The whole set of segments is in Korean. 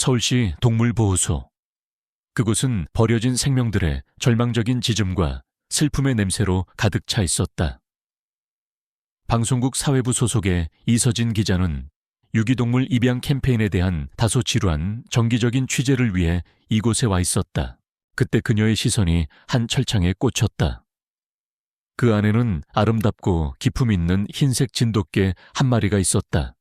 서울시 동물보호소. 그곳은 버려진 생명들의 절망적인 짖음과 슬픔의 냄새로 가득 차 있었다. 방송국 사회부 소속의 이서진 기자는 유기동물 입양 캠페인에 대한 다소 지루한 정기적인 취재를 위해 이곳에 와 있었다. 그때 그녀의 시선이 한 철창에 꽂혔다. 그 안에는 아름답고 기품 있는 흰색 진돗개 한 마리가 있었다.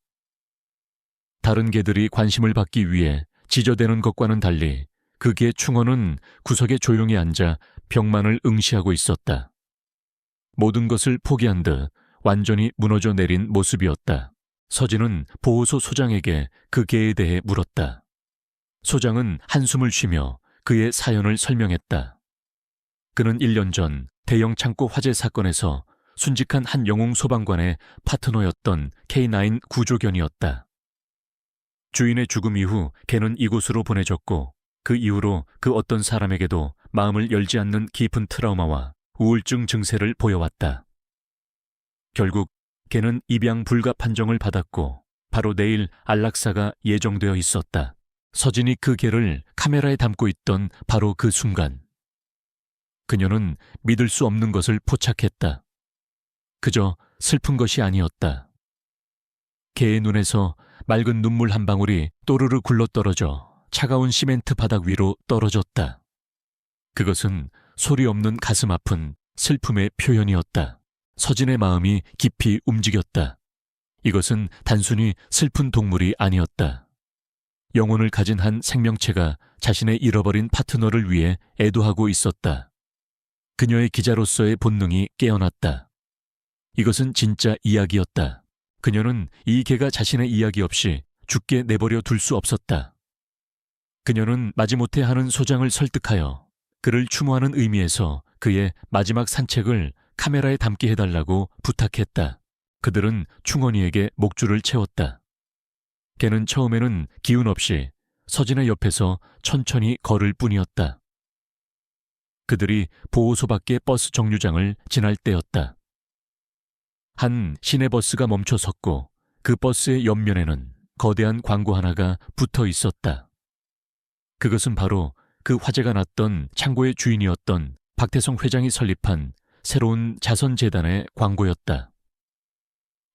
다른 개들이 관심을 받기 위해 지저대는 것과는 달리 그개 충원은 구석에 조용히 앉아 병만을 응시하고 있었다. 모든 것을 포기한 듯 완전히 무너져 내린 모습이었다. 서진은 보호소 소장에게 그 개에 대해 물었다. 소장은 한숨을 쉬며 그의 사연을 설명했다. 그는 1년 전 대형 창고 화재 사건에서 순직한 한 영웅 소방관의 파트너였던 K9 구조견이었다. 주인의 죽음 이후 개는 이곳으로 보내졌고 그 이후로 그 어떤 사람에게도 마음을 열지 않는 깊은 트라우마와 우울증 증세를 보여왔다. 결국 개는 입양 불가 판정을 받았고 바로 내일 안락사가 예정되어 있었다. 서진이 그 개를 카메라에 담고 있던 바로 그 순간 그녀는 믿을 수 없는 것을 포착했다. 그저 슬픈 것이 아니었다. 개의 눈에서 맑은 눈물 한 방울이 또르르 굴러떨어져 차가운 시멘트 바닥 위로 떨어졌다. 그것은 소리 없는 가슴 아픈 슬픔의 표현이었다. 서진의 마음이 깊이 움직였다. 이것은 단순히 슬픈 동물이 아니었다. 영혼을 가진 한 생명체가 자신의 잃어버린 파트너를 위해 애도하고 있었다. 그녀의 기자로서의 본능이 깨어났다. 이것은 진짜 이야기였다. 그녀는 이 개가 자신의 이야기 없이 죽게 내버려 둘 수 없었다. 그녀는 마지못해 하는 소장을 설득하여 그를 추모하는 의미에서 그의 마지막 산책을 카메라에 담게 해달라고 부탁했다. 그들은 충원이에게 목줄을 채웠다. 걔는 처음에는 기운 없이 서진의 옆에서 천천히 걸을 뿐이었다. 그들이 보호소 밖의 버스 정류장을 지날 때였다. 한 시내버스가 멈춰 섰고 그 버스의 옆면에는 거대한 광고 하나가 붙어 있었다. 그것은 바로 그 화재가 났던 창고의 주인이었던 박태성 회장이 설립한 새로운 자선재단의 광고였다.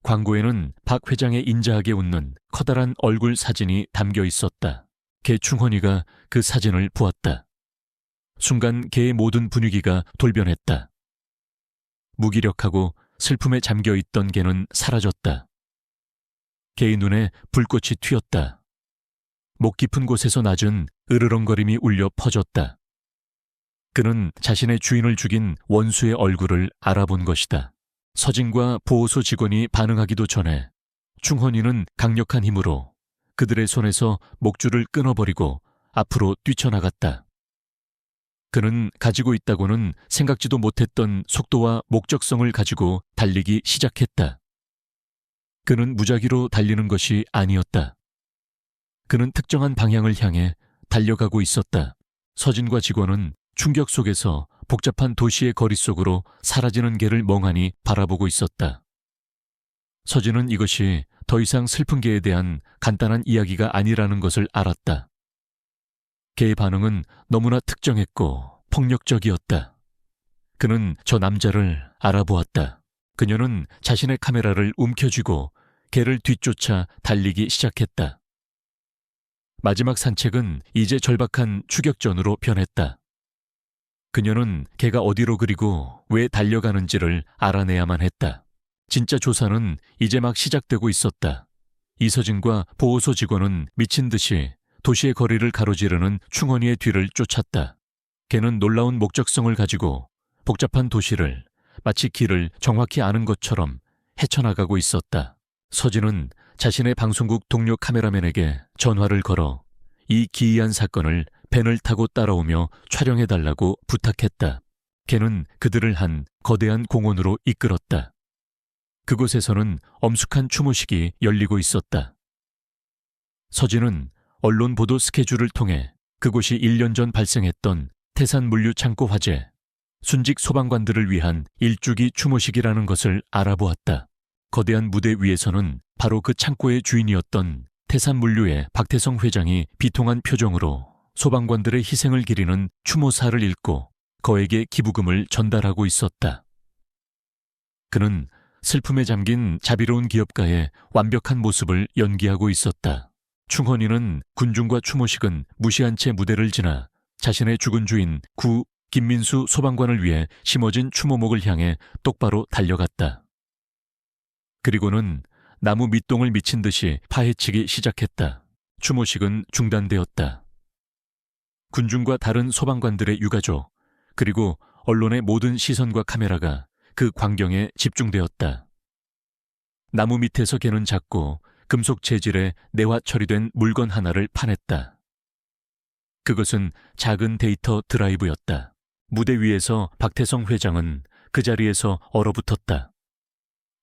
광고에는 박 회장의 인자하게 웃는 커다란 얼굴 사진이 담겨 있었다. 개충헌이가 그 사진을 보았다. 순간 개의 모든 분위기가 돌변했다. 무기력하고 슬픔에 잠겨 있던 개는 사라졌다. 개의 눈에 불꽃이 튀었다. 목 깊은 곳에서 낮은 으르렁거림이 울려 퍼졌다. 그는 자신의 주인을 죽인 원수의 얼굴을 알아본 것이다. 서진과 보호소 직원이 반응하기도 전에 충헌이는 강력한 힘으로 그들의 손에서 목줄을 끊어버리고 앞으로 뛰쳐나갔다. 그는 가지고 있다고는 생각지도 못했던 속도와 목적성을 가지고 달리기 시작했다. 그는 무작위로 달리는 것이 아니었다. 그는 특정한 방향을 향해 달려가고 있었다. 서진과 직원은 충격 속에서 복잡한 도시의 거리 속으로 사라지는 개를 멍하니 바라보고 있었다. 서진은 이것이 더 이상 슬픈 개에 대한 간단한 이야기가 아니라는 것을 알았다. 개의 반응은 너무나 특정했고 폭력적이었다. 그는 저 남자를 알아보았다. 그녀는 자신의 카메라를 움켜쥐고 개를 뒤쫓아 달리기 시작했다. 마지막 산책은 이제 절박한 추격전으로 변했다. 그녀는 개가 어디로 그리고 왜 달려가는지를 알아내야만 했다. 진짜 조사는 이제 막 시작되고 있었다. 이서진과 보호소 직원은 미친 듯이 도시의 거리를 가로지르는 충원이의 뒤를 쫓았다. 걔는 놀라운 목적성을 가지고 복잡한 도시를 마치 길을 정확히 아는 것처럼 헤쳐나가고 있었다. 서진은 자신의 방송국 동료 카메라맨에게 전화를 걸어 이 기이한 사건을 벤을 타고 따라오며 촬영해달라고 부탁했다. 걔는 그들을 한 거대한 공원으로 이끌었다. 그곳에서는 엄숙한 추모식이 열리고 있었다. 서진은 언론 보도 스케줄을 통해 그곳이 1년 전 발생했던 태산 물류 창고 화재, 순직 소방관들을 위한 일주기 추모식이라는 것을 알아보았다. 거대한 무대 위에서는 바로 그 창고의 주인이었던 태산 물류의 박태성 회장이 비통한 표정으로 소방관들의 희생을 기리는 추모사를 읽고 거액의 기부금을 전달하고 있었다. 그는 슬픔에 잠긴 자비로운 기업가의 완벽한 모습을 연기하고 있었다. 충헌이는 군중과 추모식은 무시한 채 무대를 지나 자신의 죽은 주인 구 김민수 소방관을 위해 심어진 추모목을 향해 똑바로 달려갔다. 그리고는 나무 밑동을 미친 듯이 파헤치기 시작했다. 추모식은 중단되었다. 군중과 다른 소방관들의 유가족, 그리고 언론의 모든 시선과 카메라가 그 광경에 집중되었다. 나무 밑에서 개는 작고 금속 재질의 내화 처리된 물건 하나를 파냈다. 그것은 작은 데이터 드라이브였다. 무대 위에서 박태성 회장은 그 자리에서 얼어붙었다.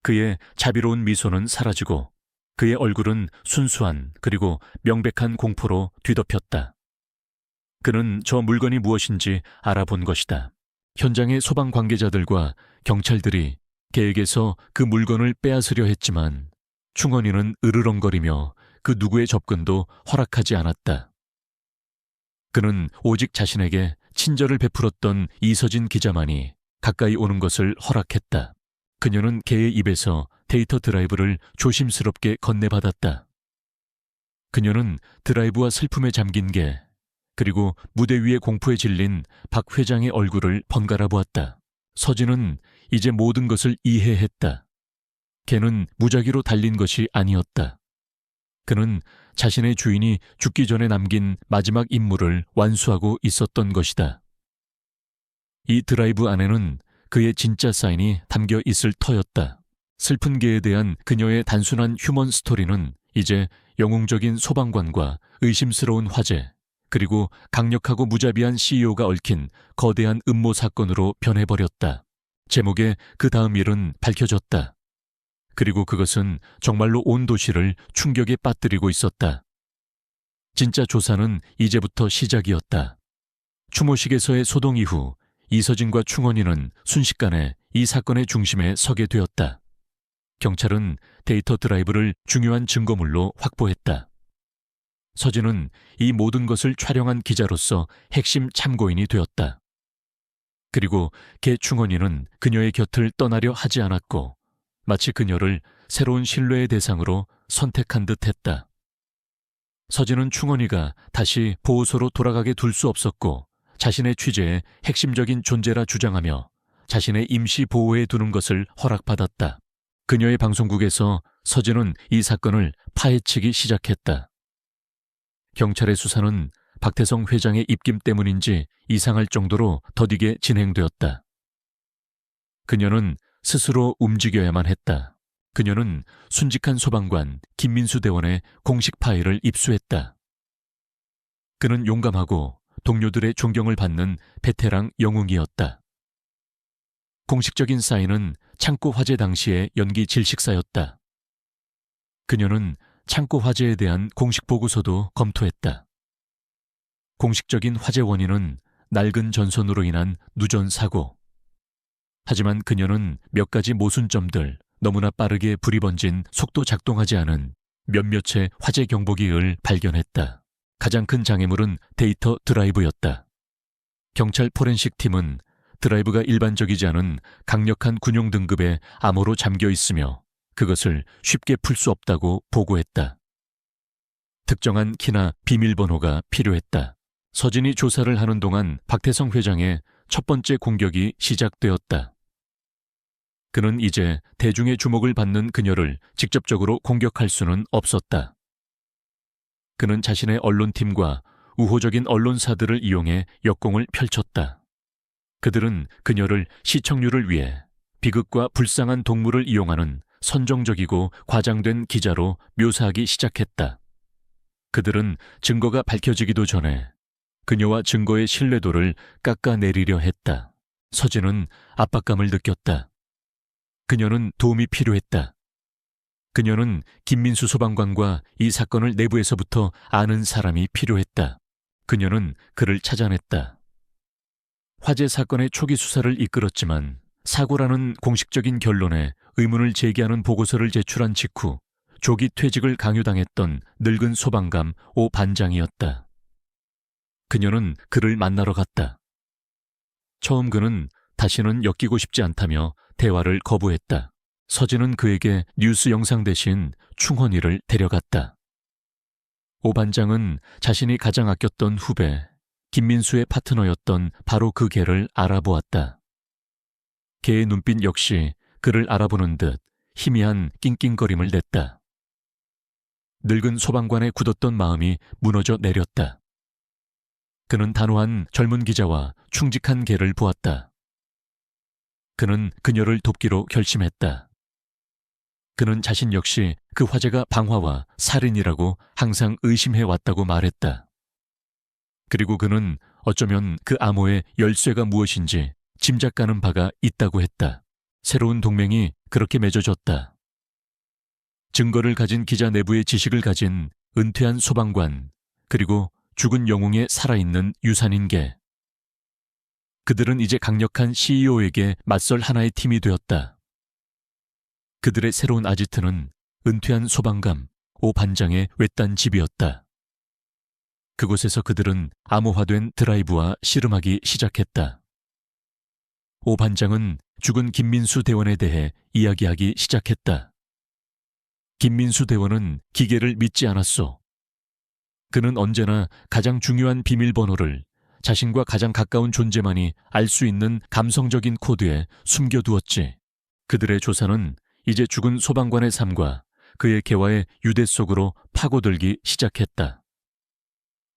그의 자비로운 미소는 사라지고 그의 얼굴은 순수한 그리고 명백한 공포로 뒤덮였다. 그는 저 물건이 무엇인지 알아본 것이다. 현장의 소방 관계자들과 경찰들이 계획에서 그 물건을 빼앗으려 했지만 충원이는 으르렁거리며 그 누구의 접근도 허락하지 않았다. 그는 오직 자신에게 친절을 베풀었던 이서진 기자만이 가까이 오는 것을 허락했다. 그녀는 개의 입에서 데이터 드라이브를 조심스럽게 건네받았다. 그녀는 드라이브와 슬픔에 잠긴 게 그리고 무대 위에 공포에 질린 박 회장의 얼굴을 번갈아 보았다. 서진은 이제 모든 것을 이해했다. 걔는 무작위로 달린 것이 아니었다. 그는 자신의 주인이 죽기 전에 남긴 마지막 임무를 완수하고 있었던 것이다. 이 드라이브 안에는 그의 진짜 사인이 담겨 있을 터였다. 슬픈 개에 대한 그녀의 단순한 휴먼 스토리는 이제 영웅적인 소방관과 의심스러운 화재, 그리고 강력하고 무자비한 CEO가 얽힌 거대한 음모 사건으로 변해버렸다. 제목의 그 다음 일은 밝혀졌다. 그리고 그것은 정말로 온 도시를 충격에 빠뜨리고 있었다. 진짜 조사는 이제부터 시작이었다. 추모식에서의 소동 이후 이서진과 충원이는 순식간에 이 사건의 중심에 서게 되었다. 경찰은 데이터 드라이브를 중요한 증거물로 확보했다. 서진은 이 모든 것을 촬영한 기자로서 핵심 참고인이 되었다. 그리고 개 충원이는 그녀의 곁을 떠나려 하지 않았고 마치 그녀를 새로운 신뢰의 대상으로 선택한 듯 했다. 서진은 충원이가 다시 보호소로 돌아가게 둘 수 없었고 자신의 취재의 핵심적인 존재라 주장하며 자신의 임시 보호에 두는 것을 허락받았다. 그녀의 방송국에서 서진은 이 사건을 파헤치기 시작했다. 경찰의 수사는 박태성 회장의 입김 때문인지 이상할 정도로 더디게 진행되었다. 그녀는 스스로 움직여야만 했다. 그녀는 순직한 소방관 김민수 대원의 공식 파일을 입수했다. 그는 용감하고 동료들의 존경을 받는 베테랑 영웅이었다. 공식적인 사인은 창고 화재 당시의 연기 질식사였다. 그녀는 창고 화재에 대한 공식 보고서도 검토했다. 공식적인 화재 원인은 낡은 전선으로 인한 누전 사고. 하지만 그녀는 몇 가지 모순점들, 너무나 빠르게 불이 번진 속도 작동하지 않은 몇몇의 화재 경보기를 발견했다. 가장 큰 장애물은 데이터 드라이브였다. 경찰 포렌식 팀은 드라이브가 일반적이지 않은 강력한 군용 등급의 암호로 잠겨 있으며 그것을 쉽게 풀 수 없다고 보고했다. 특정한 키나 비밀번호가 필요했다. 서진이 조사를 하는 동안 박태성 회장의 첫 번째 공격이 시작되었다. 그는 이제 대중의 주목을 받는 그녀를 직접적으로 공격할 수는 없었다. 그는 자신의 언론팀과 우호적인 언론사들을 이용해 역공을 펼쳤다. 그들은 그녀를 시청률을 위해 비극과 불쌍한 동물을 이용하는 선정적이고 과장된 기자로 묘사하기 시작했다. 그들은 증거가 밝혀지기도 전에 그녀와 증거의 신뢰도를 깎아내리려 했다. 서진은 압박감을 느꼈다. 그녀는 도움이 필요했다. 그녀는 김민수 소방관과 이 사건을 내부에서부터 아는 사람이 필요했다. 그녀는 그를 찾아냈다. 화재 사건의 초기 수사를 이끌었지만 사고라는 공식적인 결론에 의문을 제기하는 보고서를 제출한 직후 조기 퇴직을 강요당했던 늙은 소방관 오 반장이었다. 그녀는 그를 만나러 갔다. 처음 그는 다시는 엮이고 싶지 않다며 대화를 거부했다. 서진은 그에게 뉴스 영상 대신 충원이를 데려갔다. 오 반장은 자신이 가장 아꼈던 후배 김민수의 파트너였던 바로 그 개를 알아보았다. 개의 눈빛 역시 그를 알아보는 듯 희미한 낑낑거림을 냈다. 늙은 소방관의 굳었던 마음이 무너져 내렸다. 그는 단호한 젊은 기자와 충직한 개를 보았다. 그는 그녀를 돕기로 결심했다. 그는 자신 역시 그 화재가 방화와 살인이라고 항상 의심해 왔다고 말했다. 그리고 그는 어쩌면 그 암호의 열쇠가 무엇인지 짐작가는 바가 있다고 했다. 새로운 동맹이 그렇게 맺어졌다. 증거를 가진 기자 내부의 지식을 가진 은퇴한 소방관, 그리고 죽은 영웅의 살아있는 유산인계. 그들은 이제 강력한 CEO에게 맞설 하나의 팀이 되었다. 그들의 새로운 아지트는 은퇴한 소방관 오 반장의 외딴 집이었다. 그곳에서 그들은 암호화된 드라이브와 씨름하기 시작했다. 오 반장은 죽은 김민수 대원에 대해 이야기하기 시작했다. 김민수 대원은 기계를 믿지 않았소. 그는 언제나 가장 중요한 비밀번호를 자신과 가장 가까운 존재만이 알 수 있는 감성적인 코드에 숨겨두었지. 그들의 조사는 이제 죽은 소방관의 삶과 그의 개화의 유대 속으로 파고들기 시작했다.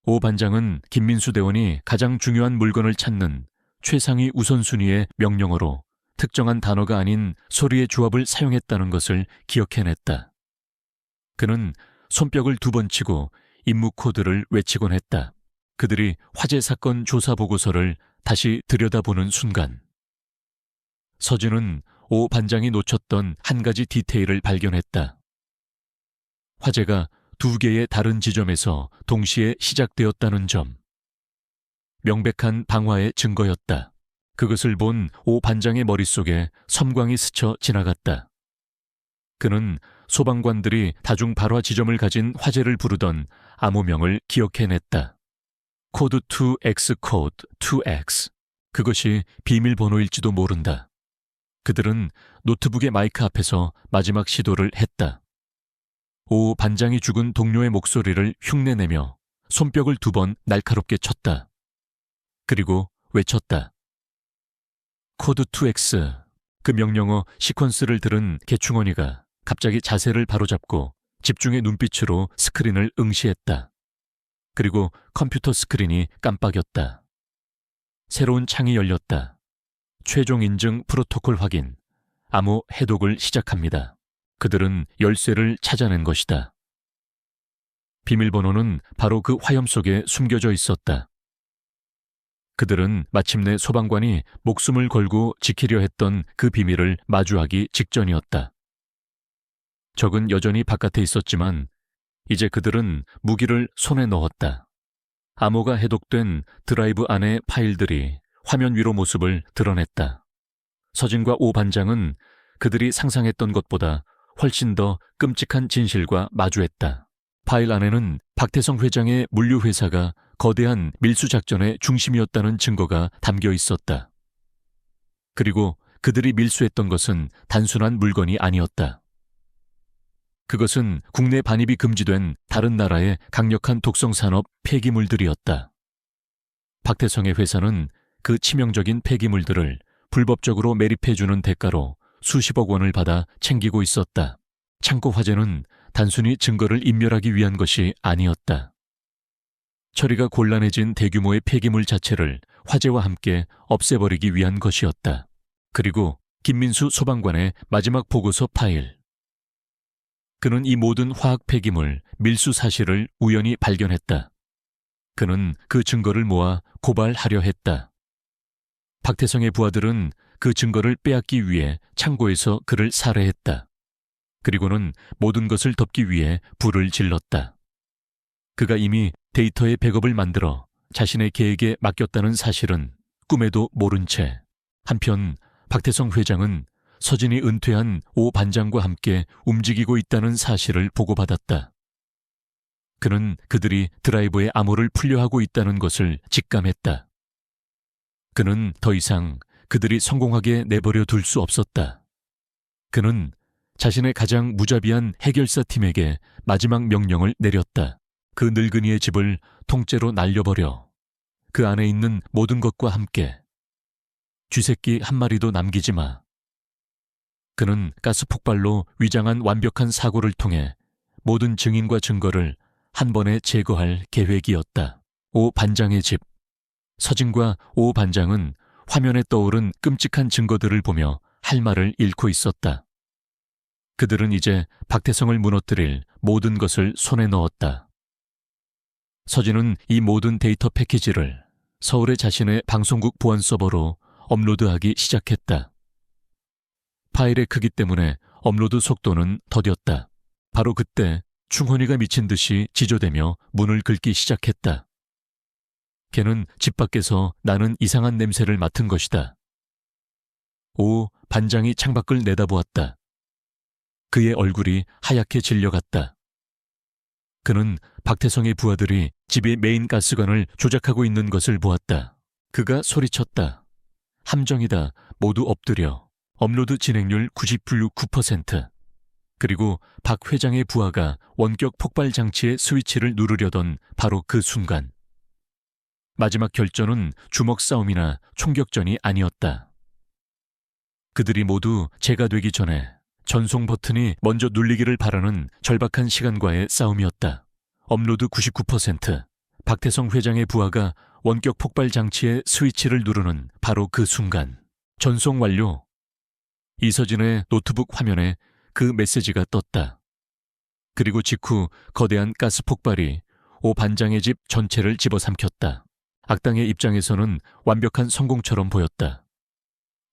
오 반장은 김민수 대원이 가장 중요한 물건을 찾는 최상위 우선순위의 명령어로 특정한 단어가 아닌 소리의 조합을 사용했다는 것을 기억해냈다. 그는 손뼉을 두 번 치고 임무 코드를 외치곤 했다. 그들이 화재 사건 조사 보고서를 다시 들여다보는 순간 서진은 오 반장이 놓쳤던 한 가지 디테일을 발견했다. 화재가 두 개의 다른 지점에서 동시에 시작되었다는 점. 명백한 방화의 증거였다. 그것을 본 오 반장의 머릿속에 섬광이 스쳐 지나갔다. 그는 소방관들이 다중 발화 지점을 가진 화재를 부르던 암호명을 기억해냈다. 코드 2X 코드 2X. 그것이 비밀번호일지도 모른다. 그들은 노트북의 마이크 앞에서 마지막 시도를 했다. 오 반장이 죽은 동료의 목소리를 흉내내며 손뼉을 두 번 날카롭게 쳤다. 그리고 외쳤다. 코드 2X. 그 명령어 시퀀스를 들은 개충원이가 갑자기 자세를 바로잡고 집중의 눈빛으로 스크린을 응시했다. 그리고 컴퓨터 스크린이 깜빡였다. 새로운 창이 열렸다. 최종 인증 프로토콜 확인. 암호 해독을 시작합니다. 그들은 열쇠를 찾아낸 것이다. 비밀번호는 바로 그 화염 속에 숨겨져 있었다. 그들은 마침내 소방관이 목숨을 걸고 지키려 했던 그 비밀을 마주하기 직전이었다. 적은 여전히 바깥에 있었지만 이제 그들은 무기를 손에 넣었다. 암호가 해독된 드라이브 안의 파일들이 화면 위로 모습을 드러냈다. 서진과 오 반장은 그들이 상상했던 것보다 훨씬 더 끔찍한 진실과 마주했다. 파일 안에는 박태성 회장의 물류회사가 거대한 밀수작전의 중심이었다는 증거가 담겨 있었다. 그리고 그들이 밀수했던 것은 단순한 물건이 아니었다. 그것은 국내 반입이 금지된 다른 나라의 강력한 독성산업 폐기물들이었다. 박태성의 회사는 그 치명적인 폐기물들을 불법적으로 매립해주는 대가로 수십억 원을 받아 챙기고 있었다. 창고 화재는 단순히 증거를 인멸하기 위한 것이 아니었다. 처리가 곤란해진 대규모의 폐기물 자체를 화재와 함께 없애버리기 위한 것이었다. 그리고 김민수 소방관의 마지막 보고서 파일. 그는 이 모든 화학 폐기물, 밀수 사실을 우연히 발견했다. 그는 그 증거를 모아 고발하려 했다. 박태성의 부하들은 그 증거를 빼앗기 위해 창고에서 그를 살해했다. 그리고는 모든 것을 덮기 위해 불을 질렀다. 그가 이미 데이터의 백업을 만들어 자신의 계획에 맡겼다는 사실은 꿈에도 모른 채 한편 박태성 회장은 서진이 은퇴한 오 반장과 함께 움직이고 있다는 사실을 보고받았다. 그는 그들이 드라이버에 암호를 풀려 하고 있다는 것을 직감했다. 그는 더 이상 그들이 성공하게 내버려 둘 수 없었다. 그는 자신의 가장 무자비한 해결사 팀에게 마지막 명령을 내렸다. 그 늙은이의 집을 통째로 날려버려 그 안에 있는 모든 것과 함께 쥐새끼 한 마리도 남기지 마. 그는 가스 폭발로 위장한 완벽한 사고를 통해 모든 증인과 증거를 한 번에 제거할 계획이었다. 오 반장의 집. 서진과 오 반장은 화면에 떠오른 끔찍한 증거들을 보며 할 말을 잃고 있었다. 그들은 이제 박태성을 무너뜨릴 모든 것을 손에 넣었다. 서진은 이 모든 데이터 패키지를 서울의 자신의 방송국 보안 서버로 업로드하기 시작했다. 파일의 크기 때문에 업로드 속도는 더뎠다. 바로 그때 충헌이가 미친 듯이 지저대며 문을 긁기 시작했다. 걔는 집 밖에서 나는 이상한 냄새를 맡은 것이다. 오, 반장이 창밖을 내다보았다. 그의 얼굴이 하얗게 질려갔다. 그는 박태성의 부하들이 집의 메인 가스관을 조작하고 있는 것을 보았다. 그가 소리쳤다. 함정이다. 모두 엎드려. 업로드 진행률 90.9%. 그리고 박 회장의 부하가 원격 폭발 장치의 스위치를 누르려던 바로 그 순간. 마지막 결전은 주먹 싸움이나 총격전이 아니었다. 그들이 모두 제가 되기 전에 전송 버튼이 먼저 눌리기를 바라는 절박한 시간과의 싸움이었다. 업로드 99%. 박태성 회장의 부하가 원격 폭발 장치의 스위치를 누르는 바로 그 순간. 전송 완료. 이서진의 노트북 화면에 그 메시지가 떴다. 그리고 직후 거대한 가스 폭발이 오 반장의 집 전체를 집어삼켰다. 악당의 입장에서는 완벽한 성공처럼 보였다.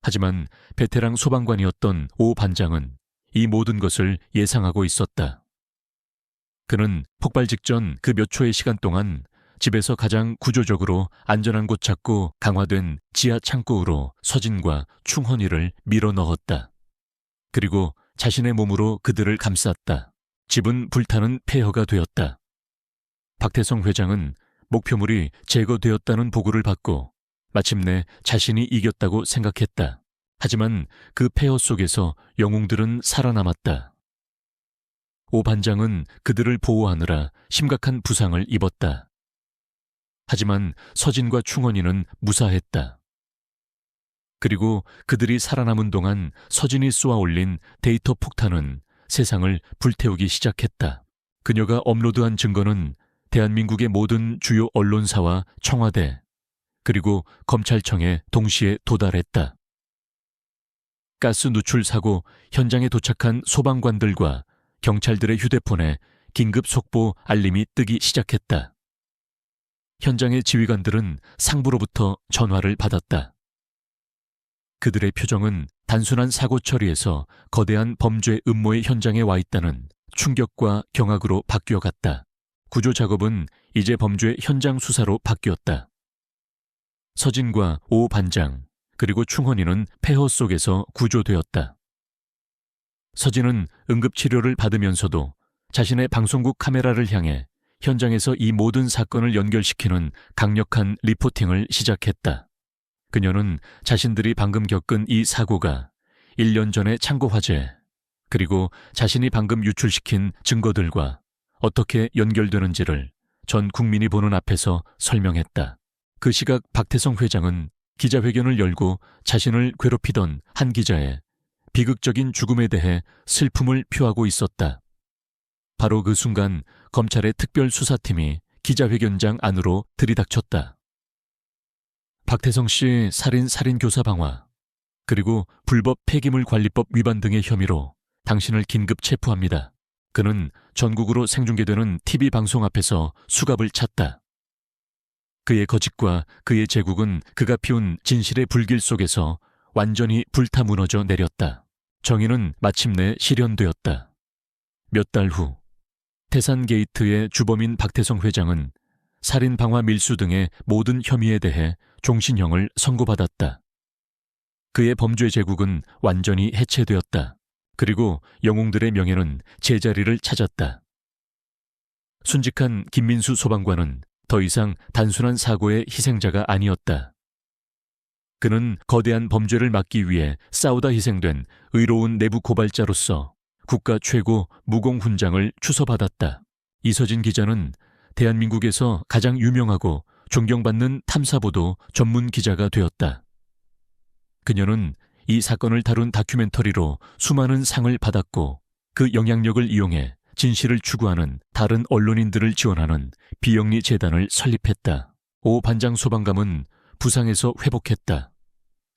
하지만 베테랑 소방관이었던 오 반장은 이 모든 것을 예상하고 있었다. 그는 폭발 직전 그 몇 초의 시간 동안 집에서 가장 구조적으로 안전한 곳 찾고 강화된 지하 창고로 서진과 충헌이를 밀어 넣었다. 그리고 자신의 몸으로 그들을 감쌌다. 집은 불타는 폐허가 되었다. 박태성 회장은 목표물이 제거되었다는 보고를 받고 마침내 자신이 이겼다고 생각했다. 하지만 그 폐허 속에서 영웅들은 살아남았다. 오 반장은 그들을 보호하느라 심각한 부상을 입었다. 하지만 서진과 충원이는 무사했다. 그리고 그들이 살아남은 동안 서진이 쏘아 올린 데이터 폭탄은 세상을 불태우기 시작했다. 그녀가 업로드한 증거는 대한민국의 모든 주요 언론사와 청와대, 그리고 검찰청에 동시에 도달했다. 가스 누출 사고 현장에 도착한 소방관들과 경찰들의 휴대폰에 긴급 속보 알림이 뜨기 시작했다. 현장의 지휘관들은 상부로부터 전화를 받았다. 그들의 표정은 단순한 사고 처리에서 거대한 범죄 음모의 현장에 와 있다는 충격과 경악으로 바뀌어 갔다. 구조 작업은 이제 범죄 현장 수사로 바뀌었다. 서진과 오 반장, 그리고 충헌이는 폐허 속에서 구조되었다. 서진은 응급치료를 받으면서도 자신의 방송국 카메라를 향해 현장에서 이 모든 사건을 연결시키는 강력한 리포팅을 시작했다. 그녀는 자신들이 방금 겪은 이 사고가 1년 전의 창고 화재, 그리고 자신이 방금 유출시킨 증거들과 어떻게 연결되는지를 전 국민이 보는 앞에서 설명했다. 그 시각 박태성 회장은 기자회견을 열고 자신을 괴롭히던 한 기자의 비극적인 죽음에 대해 슬픔을 표하고 있었다. 바로 그 순간 검찰의 특별수사팀이 기자회견장 안으로 들이닥쳤다. 박태성 씨 살인 살인 교사 방화 그리고 불법 폐기물 관리법 위반 등의 혐의로 당신을 긴급 체포합니다. 그는 전국으로 생중계되는 TV 방송 앞에서 수갑을 찼다. 그의 거짓과 그의 제국은 그가 피운 진실의 불길 속에서 완전히 불타 무너져 내렸다. 정의는 마침내 실현되었다. 몇 달 후, 태산 게이트의 주범인 박태성 회장은 살인 방화 밀수 등의 모든 혐의에 대해 종신형을 선고받았다. 그의 범죄 제국은 완전히 해체되었다. 그리고 영웅들의 명예는 제자리를 찾았다. 순직한 김민수 소방관은 더 이상 단순한 사고의 희생자가 아니었다. 그는 거대한 범죄를 막기 위해 싸우다 희생된 의로운 내부 고발자로서 국가 최고 무공훈장을 추서받았다. 이서진 기자는 대한민국에서 가장 유명하고 존경받는 탐사보도 전문 기자가 되었다. 그녀는 이 사건을 다룬 다큐멘터리로 수많은 상을 받았고 그 영향력을 이용해 진실을 추구하는 다른 언론인들을 지원하는 비영리 재단을 설립했다. 오 반장 소방감은 부상에서 회복했다.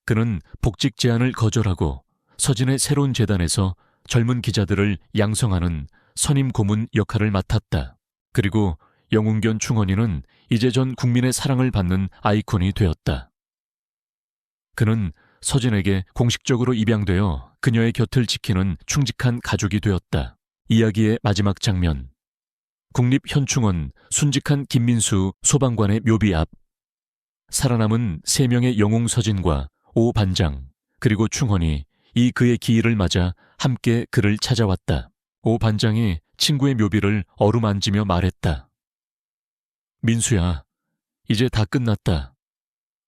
그는 복직 제안을 거절하고 서진의 새로운 재단에서 젊은 기자들을 양성하는 선임 고문 역할을 맡았다. 그리고 영웅견 충원이는 이제 전 국민의 사랑을 받는 아이콘이 되었다. 그는 서진에게 공식적으로 입양되어 그녀의 곁을 지키는 충직한 가족이 되었다. 이야기의 마지막 장면. 국립현충원 순직한 김민수 소방관의 묘비 앞. 살아남은 세 명의 영웅 서진과 오 반장, 그리고 충원이 이 그의 기일을 맞아 함께 그를 찾아왔다. 오 반장이 친구의 묘비를 어루만지며 말했다. 민수야, 이제 다 끝났다.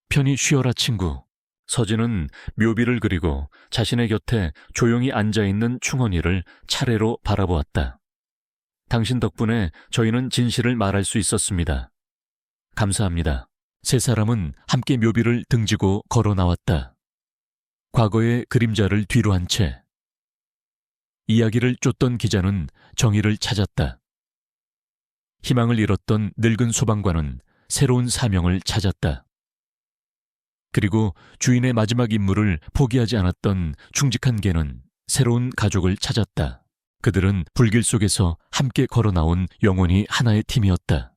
편히 쉬어라, 친구. 서진은 묘비를 그리고 자신의 곁에 조용히 앉아있는 충원이를 차례로 바라보았다. 당신 덕분에 저희는 진실을 말할 수 있었습니다. 감사합니다. 세 사람은 함께 묘비를 등지고 걸어 나왔다. 과거의 그림자를 뒤로 한 채. 이야기를 쫓던 기자는 정의를 찾았다. 희망을 잃었던 늙은 소방관은 새로운 사명을 찾았다. 그리고 주인의 마지막 임무를 포기하지 않았던 충직한 개는 새로운 가족을 찾았다. 그들은 불길 속에서 함께 걸어 나온 영원히 하나의 팀이었다.